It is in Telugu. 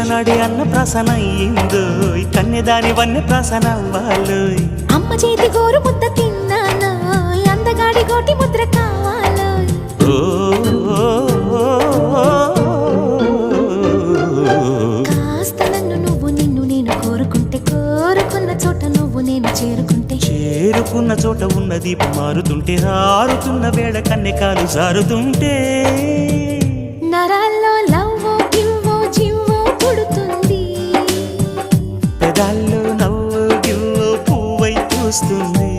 చిన్ననాడి అన్న ప్రసన అయ్యిందో కన్యదాని వన్నె ప్రసన అవ్వాలోయ్. అమ్మ చేతి గోరు ముద్ద తిన్నాను? అందగాడి గోటి ముద్ర కావాలో. కాస్త నన్ను నువ్వు నిన్ను నేను కోరుకుంటే కోరుకున్న చోట నువ్వు నేను చేరుకుంటే. చేరుకున్న చోట ఉన్న దీపం మారుతుంటే ఆరుతున్న వేళ కన్నెకాలు జారుతుంటే. వస్తుంది.